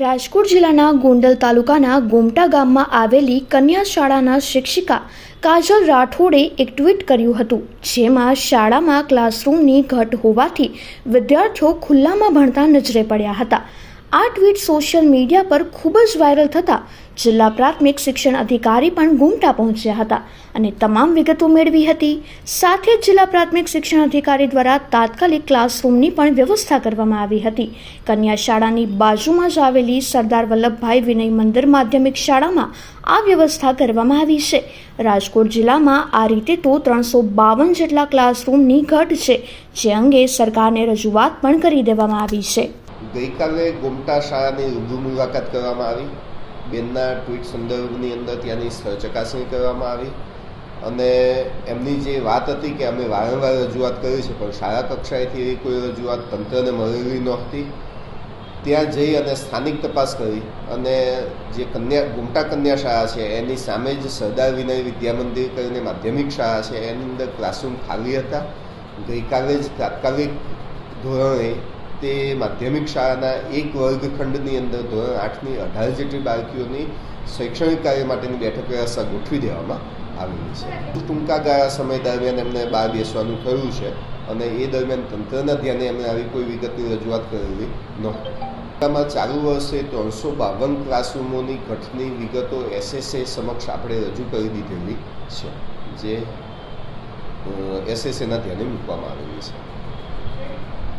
રાજકોટ જિલ્લાના ગોંડલ તાલુકાના ગોમટા ગામમાં આવેલી કન્યા શાળાના શિક્ષિકા કાજલ રાઠોડે એક ટ્વીટ કર્યું હતું, જેમાં શાળામાં ક્લાસરૂમની ઘટ હોવાથી વિદ્યાર્થીઓ ખુલ્લામાં ભણતા નજરે પડ્યા હતા. આ ટ્વીટ સોશિયલ મીડિયા પર ખૂબ જ વાયરલ થતાં જિલ્લા પ્રાથમિક શિક્ષણ અધિકારી પણ ગુમટા પહોંચ્યા હતા અને તમામ વિગતો મેળવી હતી. સાથે જ જિલ્લા પ્રાથમિક શિક્ષણ અધિકારી દ્વારા તાત્કાલિક ક્લાસરૂમની પણ વ્યવસ્થા કરવામાં આવી હતી. કન્યા શાળાની બાજુમાં જ આવેલી સરદાર વલ્લભભાઈ વિનય મંદિર માધ્યમિક શાળામાં આ વ્યવસ્થા કરવામાં આવી છે. રાજકોટ જિલ્લામાં આ રીતે તો ત્રણસો બાવન જેટલા ક્લાસરૂમની ઘટ છે, જે અંગે સરકારને રજૂઆત પણ કરી દેવામાં આવી છે. ગઈકાલે ગોમટા શાળાની મુલાકાત કરવામાં આવી. બેનના ટ્વીટ સંદર્ભની અંદર ત્યાંની ચકાસણી કરવામાં આવી. અને એમની જે વાત હતી કે અમે વારંવાર રજૂઆત કરી છે, પણ શાળા કક્ષાએથી એવી કોઈ રજૂઆત તંત્રને મળેલી નહોતી. ત્યાં જઈ અને સ્થાનિક તપાસ કરી અને જે કન્યા, ગુમટા કન્યા શાળા છે, એની સામે જ સરદાર વિનય વિદ્યામંદિર કરીને માધ્યમિક શાળા છે, એની અંદર ક્લાસરૂમ ખાલી હતા. ગઈકાલે જ તાત્કાલિક ધોરણે તે માધ્યમિક શાળાના એક વર્ગખંડની અંદર ધોરણ આઠની અઢાર જેટલી બાળકીઓની શૈક્ષણિક કાર્ય માટેની બેઠક વ્યવસ્થા ગોઠવી દેવામાં આવેલી છે. ટૂંકા ગાળા સમય દરમિયાન એમને બહાર બેસવાનું થયું છે અને એ દરમિયાન તંત્રના ધ્યાને એમને આવી કોઈ વિગતની રજૂઆત કરેલી નહોતી. જિલ્લામાં ચાલુ વર્ષે ત્રણસો બાવન ક્લાસરૂમોની ઘટની વિગતો એસએસએ સમક્ષ આપણે રજૂ કરી દીધેલી છે, જે એસએસએના ધ્યાને મૂકવામાં આવેલી છે.